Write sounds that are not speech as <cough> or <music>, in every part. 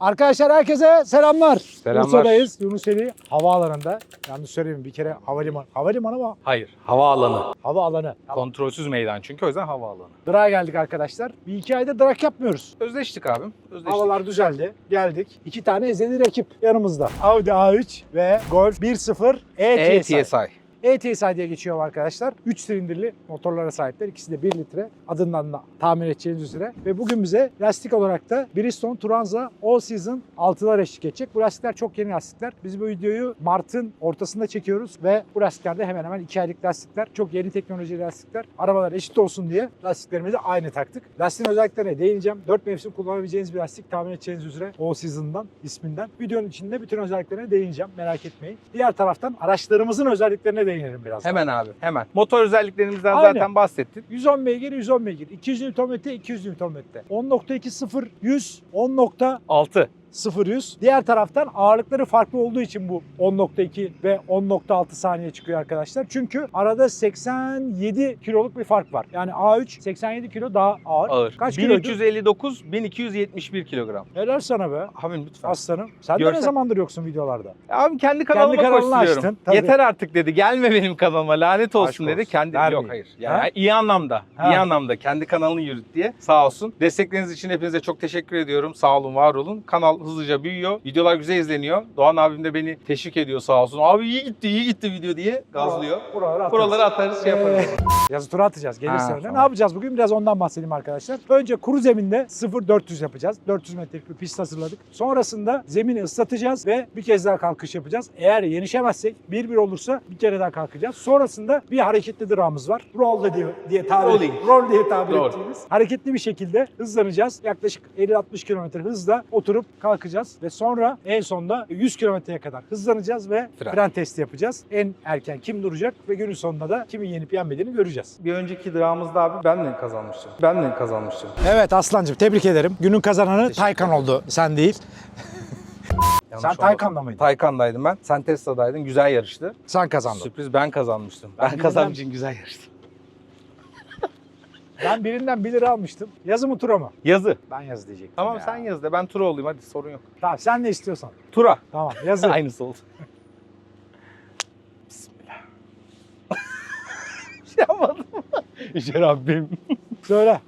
Arkadaşlar herkese selamlar. Selamlar. Bursa'dayız. Yunuseli Havaalanı'nda. Yanlış söyleyeyim bir kere havalimanı. Havalimanı ama Hayır. Havaalanı. havaalanı. Kontrolsüz meydan çünkü o yüzden havaalanı. Drak'a geldik arkadaşlar. Bir iki ayda Drak yapmıyoruz. Özleştik abim. Özleştik. Havalar düzeldi. Geldik. İki tane ezeli rakip yanımızda. Audi A3 ve Golf 1.0 E-TSI. ETSI. E-TSI diye geçiyor arkadaşlar. 3 silindirli motorlara sahipler. İkisi de 1 litre. Adından da tahmin edeceğiniz üzere. Ve bugün bize lastik olarak da Bridgestone Turanza All Season 6'lar eşlik edecek. Bu lastikler çok yeni lastikler. Biz bu videoyu Mart'ın ortasında çekiyoruz ve bu lastiklerde hemen hemen 2 aylık lastikler. Çok yeni teknoloji lastikler. Arabalar eşit olsun diye lastiklerimizi aynı taktık. Lastiğin özelliklerine değineceğim. 4 mevsim kullanabileceğiniz bir lastik tahmin edeceğiniz üzere All Season'dan isminden. Videonun içinde bütün özelliklerine değineceğim. Merak etmeyin. Diğer taraftan araçlarımızın özelliklerine değinelim biraz. Hemen abi. Hemen. Motor özelliklerimizden Aynen. zaten bahsettin. 110 beygir, 110 beygir. 200 Nm, 200 Nm. 10.2 0 100, 10.0 6. 100. Diğer taraftan ağırlıkları farklı olduğu için bu 10.2 ve 10.6 saniye çıkıyor arkadaşlar. Çünkü arada 87 kiloluk bir fark var. Yani A3 87 kilo daha ağır. Ağır. Kaç kiloydu? 1359, 1271 kilogram. Helal sana be. Abim lütfen. Aslanım. Sen de ne zamandır yoksun videolarda? Abim kendi kanalıma kanalını koşturuyorum. açtın, tabii. Yeter artık dedi. Gelme benim kanalıma lanet olsun Aşk dedi. olsun. Kendi Vermeyeyim. yok hayır. Yani Ha? iyi anlamda. Ha. iyi anlamda kendi kanalını yürüt diye. Sağ olsun. Destekleriniz için hepinize çok teşekkür ediyorum. Sağ olun, var olun. Kanal hızlıca büyüyor. Videolar güzel izleniyor. Doğan abim de beni teşvik ediyor sağ olsun. Abi iyi gitti, iyi gitti video diye gazlıyor. Buraları atarız. Buraları atarız, şey yaparız. Ee, Yazı tura atacağız gelirse Ha, öyle. tamam. Ne yapacağız bugün? Biraz ondan bahsedeyim arkadaşlar. Önce kuru zeminde 0-400 yapacağız. 400 metrelik bir pist hazırladık. Sonrasında zemini ıslatacağız ve bir kez daha kalkış yapacağız. Eğer yenişemezsek 1-1 olursa bir kere daha kalkacağız. Sonrasında bir hareketli durağımız var. Roll diye, diye tabir, Rolling. roll diye tabir Roll. ettiğimiz. Hareketli bir şekilde hızlanacağız. Yaklaşık 50-60 km hızla oturup kalkacağız ve sonra en sonunda 100 kilometreye kadar hızlanacağız ve Fren. fren testi yapacağız. En erken kim duracak ve günün sonunda da kimin yenip yenmediğini göreceğiz. Bir önceki drağımızda abi benle kazanmıştım. Benle kazanmıştım. Evet Aslancığım tebrik ederim. Günün kazananı Taycan oldu. Sen değil. <laughs> Yanlış Sen. Taycan'da mıydın? Taycan'daydım ben. Sen Tesla'daydın. Güzel yarıştı. Sen kazandın. Sürpriz ben kazanmıştım. Ben Ben, kazandım bilmem. için güzel yarıştı. Ben birinden 1 lira almıştım. Yazı mı tura mı? Yazı. Ben yazı diyecektim Tamam ya. sen yaz da ben tura olayım hadi sorun yok. Tamam sen ne istiyorsan. Tura. Tamam yazı. <laughs> Aynısı oldu. Bismillah. <laughs> şey yapmadım. Yüce Rabbim. Söyle.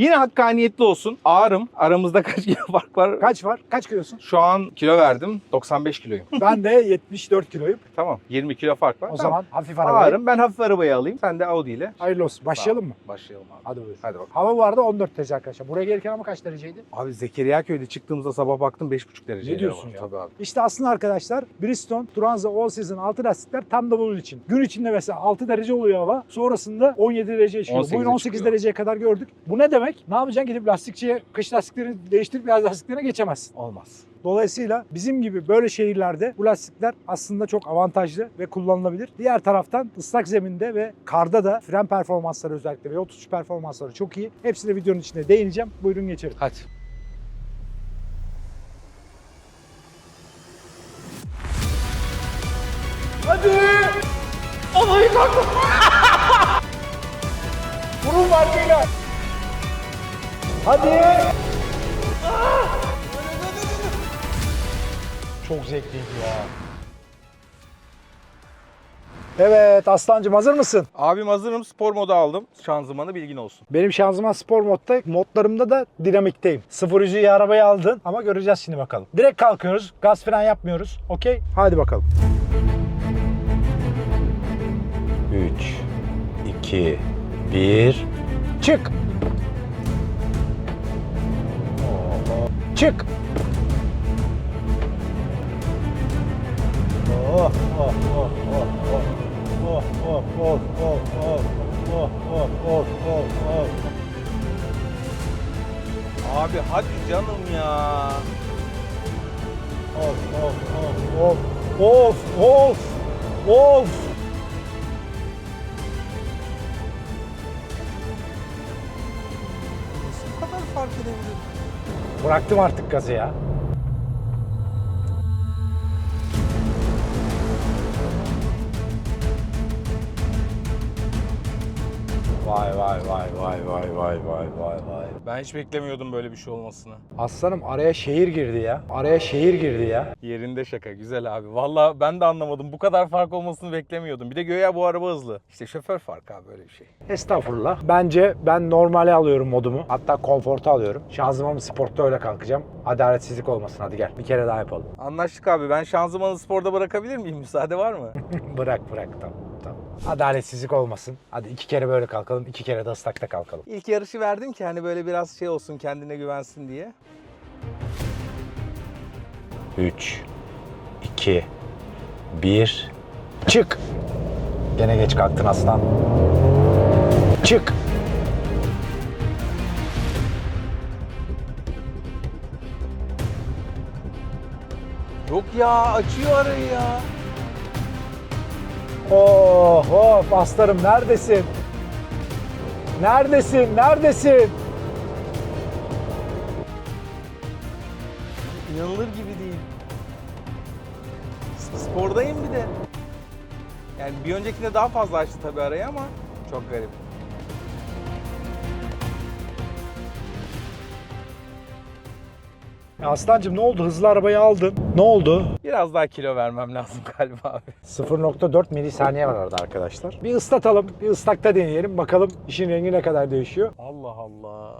Yine hakkaniyetli olsun. Ağırım. Aramızda <laughs> kaç kilo fark var? Kaç var? Kaç kilosun? Şu an kilo verdim. 95 kiloyum. <laughs> Ben de 74 kiloyum. tamam. 20 kilo fark var. O Tamam. zaman hafif arabayı. Ağırım. Ben hafif arabayı alayım. Sen de Audi ile. Hayırlı olsun. Başlayalım mı? Başlayalım abi. Hadi buyur. Hadi bak. Hava arada 14 derece arkadaşlar. Buraya gelirken ama kaç dereceydi? Abi Zekeriya köyde çıktığımızda sabah baktım 5,5 derece. Ne diyorsun ya? Tabii abi. İşte aslında arkadaşlar Bridgestone Turanza All Season 6 lastikler tam da bunun için. Gün içinde mesela 6 derece oluyor hava. Sonrasında 17 dereceye çıkıyor. 18'e Bugün 18 çıkıyor. dereceye kadar gördük. Bu ne demek? Ne yapacaksın? Gidip lastikçiye kış lastiklerini değiştirip yaz lastiklerine geçemezsin. Olmaz. Dolayısıyla bizim gibi böyle şehirlerde bu lastikler aslında çok avantajlı ve kullanılabilir. Diğer taraftan ıslak zeminde ve karda da fren performansları özellikle ve yol tutuş performansları çok iyi. Hepsine videonun içinde değineceğim. Buyurun geçelim. Hadi. Hadi! Alayı kalktım. Burun farkıyla. Hadi! Çok zevkliydi ya. Evet Aslancığım hazır mısın? Abim hazırım. Spor modu aldım. Şanzımanı bilgin olsun. Benim şanzıman spor modda, modlarımda da dinamikteyim. Sıfır yüzüğü arabayı aldın ama göreceğiz şimdi bakalım. Direkt kalkıyoruz, gaz fren yapmıyoruz. Okey? Hadi bakalım. 3, 2, 1. Çık. Çık. Oh, oh, oh, oh, oh. Oh, oh, oh, oh, oh. Oh, oh, oh, oh, oh. Abi hadi canım ya. Of, of, of, of. Of, of, of. Bu kadar fark edebilir. Bıraktım artık gazı ya. Vay vay vay vay vay vay vay vay vay. Ben hiç beklemiyordum böyle bir şey olmasını. Aslanım araya şehir girdi ya. Araya şehir girdi ya. Yerinde şaka güzel abi. Valla ben de anlamadım. Bu kadar fark olmasını beklemiyordum. Bir de göğe bu araba hızlı. İşte şoför farkı abi böyle bir şey. Estağfurullah. Bence ben normale alıyorum modumu. Hatta konforta alıyorum. Şanzımanımı sportta öyle kalkacağım. Adaletsizlik olmasın hadi gel. Bir kere daha yapalım. Anlaştık abi. Ben şanzımanı sporda bırakabilir miyim? Müsaade var mı? <laughs> bırak bırak tamam. Adaletsizlik olmasın. Hadi iki kere böyle kalkalım. iki kere de ıslakta kalkalım. İlk yarışı verdim ki hani böyle biraz şey olsun kendine güvensin diye. 3, 2, 1. Çık. Gene geç kalktın aslan. Çık. Yok ya açıyor arayı ya. Oh oh aslanım neredesin? Neredesin? Neredesin? İnanılır gibi değil. Spordayım bir de. Yani bir öncekinde daha fazla açtı tabii arayı ama çok garip. Aslancığım ne oldu? Hızlı arabayı aldın. Ne oldu? Biraz daha kilo vermem lazım <laughs> galiba abi. 0.4 milisaniye var arada arkadaşlar. Bir ıslatalım, bir ıslakta deneyelim. Bakalım işin rengi ne kadar değişiyor. Allah Allah.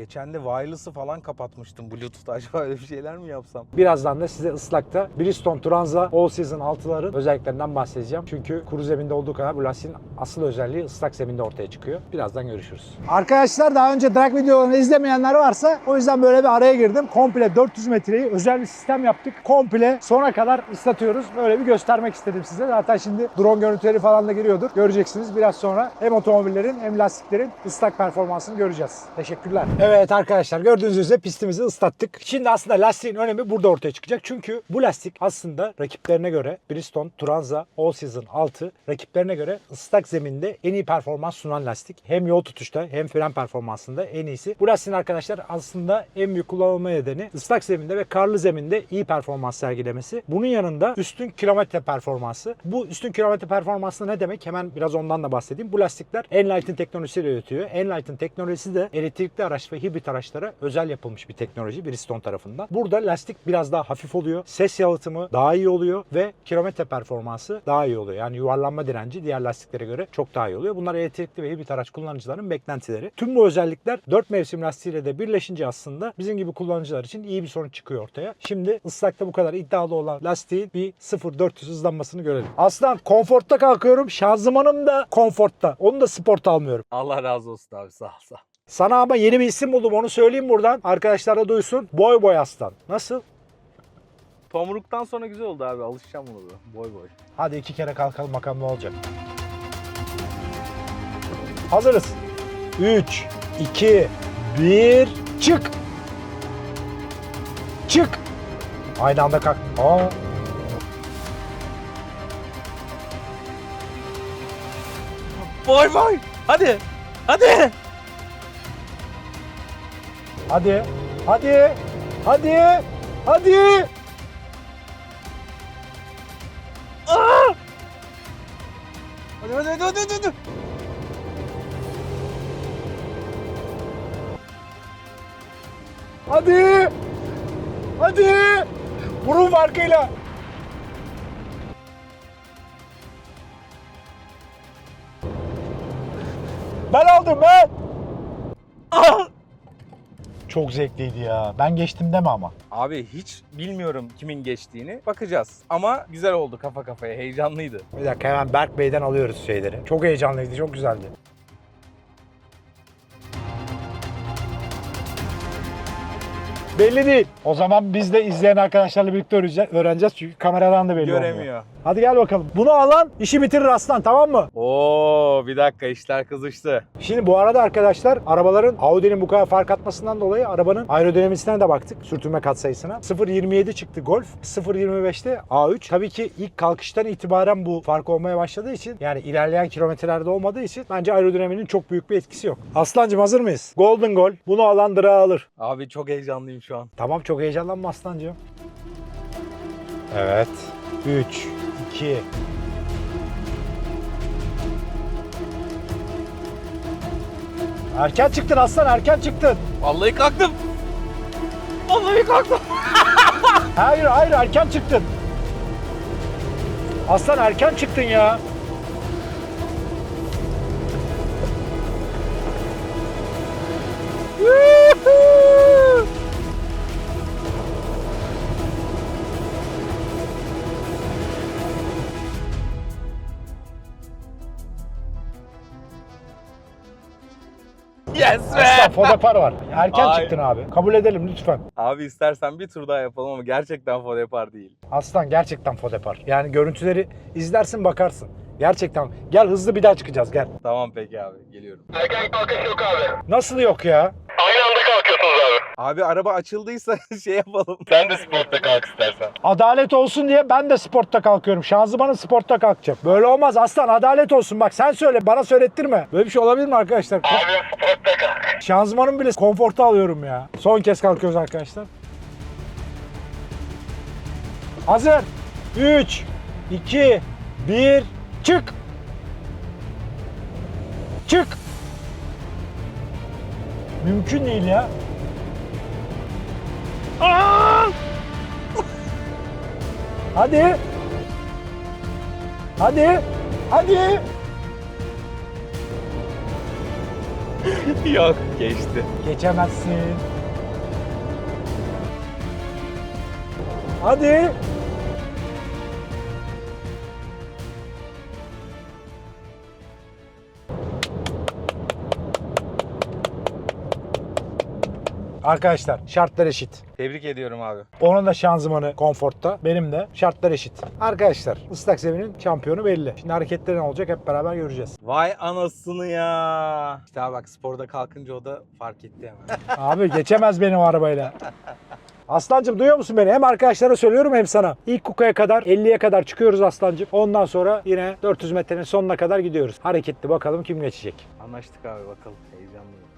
Geçen de wireless'ı falan kapatmıştım Bluetooth. Acaba öyle bir şeyler mi yapsam? Birazdan da size ıslakta Bridgestone Turanza All Season 6'ların özelliklerinden bahsedeceğim. Çünkü kuru zeminde olduğu kadar bu lastiğin asıl özelliği ıslak zeminde ortaya çıkıyor. Birazdan görüşürüz. Arkadaşlar daha önce drag videolarını izlemeyenler varsa o yüzden böyle bir araya girdim. Komple 400 metreyi özel bir sistem yaptık. Komple sona kadar ıslatıyoruz. Böyle bir göstermek istedim size. Zaten şimdi drone görüntüleri falan da giriyordur. Göreceksiniz biraz sonra hem otomobillerin hem lastiklerin ıslak performansını göreceğiz. Teşekkürler. Evet arkadaşlar gördüğünüz üzere pistimizi ıslattık. Şimdi aslında lastiğin önemi burada ortaya çıkacak. Çünkü bu lastik aslında rakiplerine göre Bridgestone Turanza All Season 6 rakiplerine göre ıslak zeminde en iyi performans sunan lastik. Hem yol tutuşta hem fren performansında en iyisi. Bu lastiğin arkadaşlar aslında en büyük kullanılma nedeni ıslak zeminde ve karlı zeminde iyi performans sergilemesi. Bunun yanında üstün kilometre performansı. Bu üstün kilometre performansı ne demek? Hemen biraz ondan da bahsedeyim. Bu lastikler Enlighten teknolojisiyle üretiyor. Enlighten teknolojisi de elektrikli araç ve hibrit araçlara özel yapılmış bir teknoloji Bridgestone tarafından. Burada lastik biraz daha hafif oluyor. Ses yalıtımı daha iyi oluyor ve kilometre performansı daha iyi oluyor. Yani yuvarlanma direnci diğer lastiklere göre çok daha iyi oluyor. Bunlar elektrikli ve hibrit araç kullanıcıların beklentileri. Tüm bu özellikler 4 mevsim lastiğiyle de birleşince aslında bizim gibi kullanıcılar için iyi bir sonuç çıkıyor ortaya. Şimdi ıslakta bu kadar iddialı olan lastiğin bir 0-400 hızlanmasını görelim. Aslan konfortta kalkıyorum. Şanzımanım da konfortta. Onu da sport almıyorum. Allah razı olsun abi sağ ol sağ ol. Sana ama yeni bir isim buldum onu söyleyeyim buradan. Arkadaşlar da duysun. Boy boy aslan. Nasıl? Tomruktan sonra güzel oldu abi. Alışacağım buna da. Boy boy. Hadi iki kere kalkalım bakalım ne olacak. Hazırız. 3, 2, 1, çık. Çık. Aynı anda kalk. Aa. Boy boy. Hadi. Hadi. Hadi. Hadi. Hadi. Hadi. Hadi hadi hadi hadi. hadi. Hadi. Hadi. Burun farkıyla. Ben aldım ben. Ah! Çok zevkliydi ya. Ben geçtim deme ama. Abi hiç bilmiyorum kimin geçtiğini. Bakacağız. Ama güzel oldu kafa kafaya. Heyecanlıydı. Bir dakika hemen Berk Bey'den alıyoruz şeyleri. Çok heyecanlıydı, çok güzeldi. Belli değil. O zaman biz de izleyen arkadaşlarla birlikte öğreneceğiz, öğreneceğiz çünkü kameradan da belli olmuyor. Göremiyor. Hadi gel bakalım. Bunu alan işi bitirir aslan tamam mı? Oo bir dakika işler kızıştı. Şimdi bu arada arkadaşlar arabaların Audi'nin bu kadar fark atmasından dolayı arabanın aerodinamisine de baktık. Sürtünme katsayısına. 0.27 çıktı Golf. 0.25'te A3. Tabii ki ilk kalkıştan itibaren bu fark olmaya başladığı için yani ilerleyen kilometrelerde olmadığı için bence aerodinaminin çok büyük bir etkisi yok. Aslancım hazır mıyız? Golden Goal. Bunu alan dırağı alır. Abi çok heyecanlıyım şu an. Tamam çok heyecanlanma aslancığım. Evet. 3, 2, Erken çıktın aslan erken çıktın. Vallahi kalktım. Vallahi kalktım. <laughs> Hayır hayır erken çıktın. Aslan erken çıktın ya. Yes Aslan fodepar var. Erken Ay. çıktın abi. Kabul edelim lütfen. Abi istersen bir tur daha yapalım ama gerçekten fodepar değil. Aslan gerçekten fodepar. Yani görüntüleri izlersin bakarsın. Gerçekten. Gel hızlı bir daha çıkacağız gel. Tamam peki abi geliyorum. Erken kalkış yok abi. Nasıl yok ya? Abi. Araba açıldıysa <laughs> şey yapalım. Sen de sportta kalk istersen. Adalet olsun diye ben de sportta kalkıyorum. Şanzımanın sportta kalkacak. Böyle olmaz aslan adalet olsun. Bak sen söyle bana söylettirme. Böyle bir şey olabilir mi arkadaşlar? Abi sportta kalk. Şanzımanın bile konforta alıyorum ya. Son kez kalkıyoruz arkadaşlar. Hazır. 3, 2, 1, çık. Çık. Mümkün değil ya. Aa! Hadi. Hadi. Hadi. <laughs> Yok geçti. Geçemezsin. Hadi. Arkadaşlar şartlar eşit. Tebrik ediyorum abi. Onun da şanzımanı konfortta. Benim de şartlar eşit. Arkadaşlar ıslak zeminin şampiyonu belli. Şimdi hareketleri ne olacak hep beraber göreceğiz. Vay anasını ya. İşte abi bak sporda kalkınca o da fark etti hemen. <laughs> Abi geçemez benim arabayla. Aslancım duyuyor musun beni? Hem arkadaşlara söylüyorum hem sana. İlk kukaya kadar 50'ye kadar çıkıyoruz Aslancım. Ondan sonra yine 400 metrenin sonuna kadar gidiyoruz. Hareketli bakalım kim geçecek. Anlaştık abi bakalım.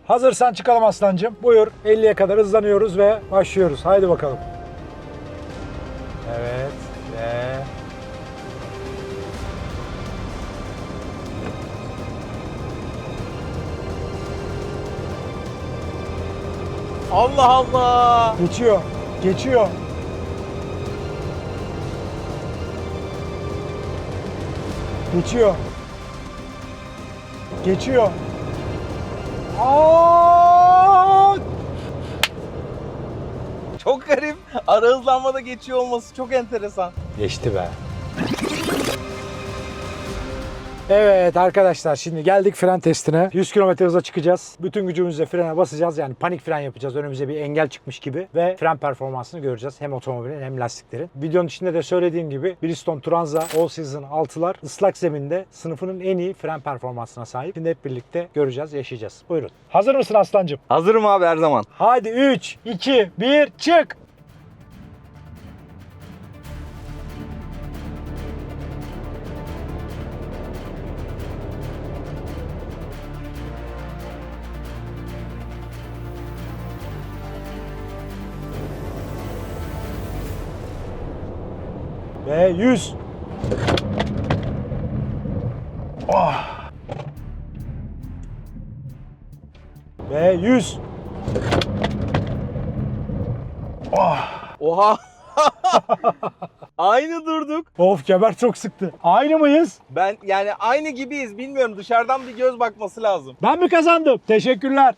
Hazırsan çıkalım Aslancım. Buyur 50'ye kadar hızlanıyoruz ve başlıyoruz. Haydi bakalım. Evet ve Allah Allah. geçiyor. Geçiyor. Geçiyor. Geçiyor. Çok garip. Ara hızlanmada geçiyor olması çok enteresan. Geçti be. Evet arkadaşlar şimdi geldik fren testine. 100 km hıza çıkacağız. Bütün gücümüzle frene basacağız. Yani panik fren yapacağız. Önümüze bir engel çıkmış gibi. Ve fren performansını göreceğiz. Hem otomobilin hem lastiklerin. Videonun içinde de söylediğim gibi Bridgestone Turanza All Season 6'lar ıslak zeminde sınıfının en iyi fren performansına sahip. Şimdi hep birlikte göreceğiz, yaşayacağız. Buyurun. Hazır mısın Aslancım? Hazırım abi her zaman. Hadi 3, 2, 1, çık! Ve 100. Oh. Ve 100. Oha. <laughs> Aynı durduk. Of kemer çok sıktı. Aynı mıyız? Ben yani aynı gibiyiz. Bilmiyorum dışarıdan bir göz bakması lazım. Ben mi kazandım? Teşekkürler.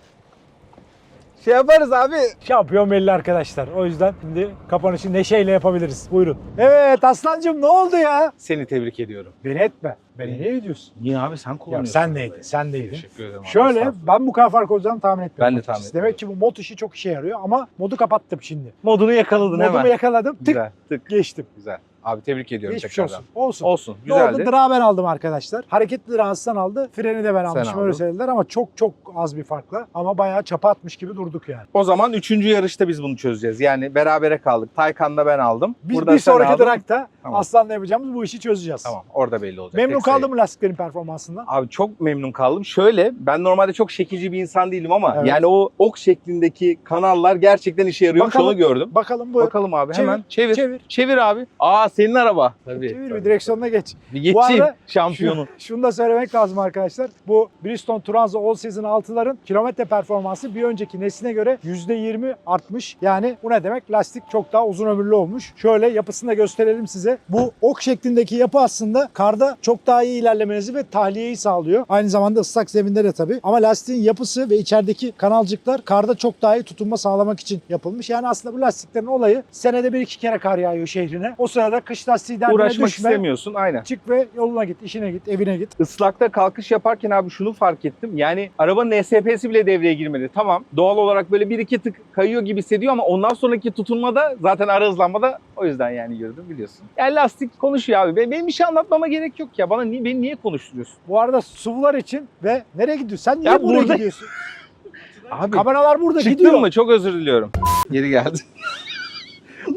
Şey yaparız abi. Şampiyon belli arkadaşlar. O yüzden şimdi kapanışı neşeyle yapabiliriz. Buyurun. Evet Aslancığım ne oldu ya? Seni tebrik ediyorum. Beni etme. Beni niye ediyorsun? Niye abi sen Ya kullanıyorsun. sen neydin? Sen neydin? Teşekkür ederim abi. Şöyle Estağfurullah. ben bu kadar fark olacağını tahmin etmiyorum. Ben de tahmin açıkçası. Demek ki bu mod işi çok işe yarıyor ama modu kapattım şimdi. Modunu yakaladın Modumu hemen. yakaladım. Tık Güzel. Tık. geçtim. Güzel. Abi tebrik ediyorum Geçmiş tekrardan. olsun. Olsun. Olsun. Ne oldu? Güzeldi. Dra ben aldım arkadaşlar. Hareketli dra Aslan aldı. Freni de ben almışım öyle söylediler ama çok çok az bir farkla. Ama bayağı çapa atmış gibi durduk yani. O zaman üçüncü yarışta biz bunu çözeceğiz. Yani berabere kaldık. Taycan'da ben aldım. Biz Burada bir sonraki. Drak'ta Tamam. Aslan'la yapacağımız bu işi çözeceğiz. Tamam orada belli olacak. Memnun Tek kaldın mı lastiklerin performansından? Abi çok memnun kaldım. Şöyle ben normalde çok şekilci bir insan değilim ama Evet. yani o ok şeklindeki kanallar gerçekten işe yarıyor. Bakalım. Onu gördüm. Bakalım buyur. Bakalım abi Çevir, hemen çevir. çevir. Çevir abi. Aa senin araba. Çevir Tabii. bir direksiyonuna geç. Bir geçeyim arada şampiyonu. Şu- <laughs> Şunu da söylemek lazım arkadaşlar. Bu Bridgestone Turanza All Season 6'ların kilometre performansı bir önceki nesline göre %20 artmış. Yani bu ne demek? Lastik çok daha uzun ömürlü olmuş. Şöyle yapısını da gösterelim size. Bu ok şeklindeki yapı aslında karda çok daha iyi ilerlemenizi ve tahliyeyi sağlıyor. Aynı zamanda ıslak zeminde de tabii. Ama lastiğin yapısı ve içerideki kanalcıklar karda çok daha iyi tutunma sağlamak için yapılmış. Yani aslında bu lastiklerin olayı senede bir iki kere kar yağıyor şehrine. O sırada kış lastiği derdine Uğraşmak düşme. istemiyorsun aynen. Çık ve yoluna git, işine git, evine git. Islakta kalkış yaparken abi şunu fark ettim. Yani arabanın SP'si bile devreye girmedi. Tamam doğal olarak böyle bir iki tık kayıyor gibi hissediyor ama ondan sonraki tutunmada zaten ara hızlanmada o yüzden yani yürüdüm biliyorsun. Yani lastik konuşuyor abi. Benim, bir şey anlatmama gerek yok ya. Bana niye, beni niye konuşturuyorsun? Bu arada SUV'lar için ve nereye gidiyorsun? Sen niye Ya buraya burada- gidiyorsun? <laughs> Abi Kameralar burada çıktın gidiyor. mı? Çok özür diliyorum. Geri geldi.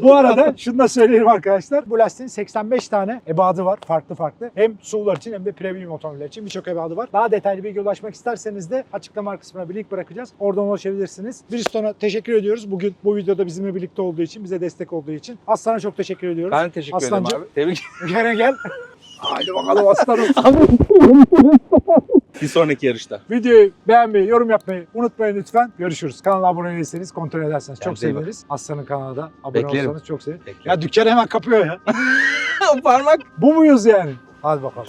Bu arada şunu da söyleyeyim arkadaşlar. Bu lastiğin 85 tane ebadı var. Farklı farklı. Hem SUV'lar için hem de premium otomobiller için birçok ebadı var. Daha detaylı bilgi ulaşmak isterseniz de açıklama kısmına bir link bırakacağız. Oradan ulaşabilirsiniz. Bridgestone'a teşekkür ediyoruz. Bugün bu videoda bizimle birlikte olduğu için, bize destek olduğu için. Aslan'a çok teşekkür ediyoruz. Ben teşekkür Aslancığım. ederim abi. Tebrik Gene gel. Haydi bakalım aslanım. <laughs> Bir sonraki yarışta. Videoyu beğenmeyi, yorum yapmayı unutmayın lütfen. Görüşürüz. Kanala abone değilseniz kontrol ederseniz çok Kendinize iyi bakın. seviniriz. Aslan'ın kanalına da abone Beklerim. olursanız çok seviniriz. Ya dükkan hemen kapıyor ya. <laughs> parmak Bu muyuz yani? Hadi bakalım.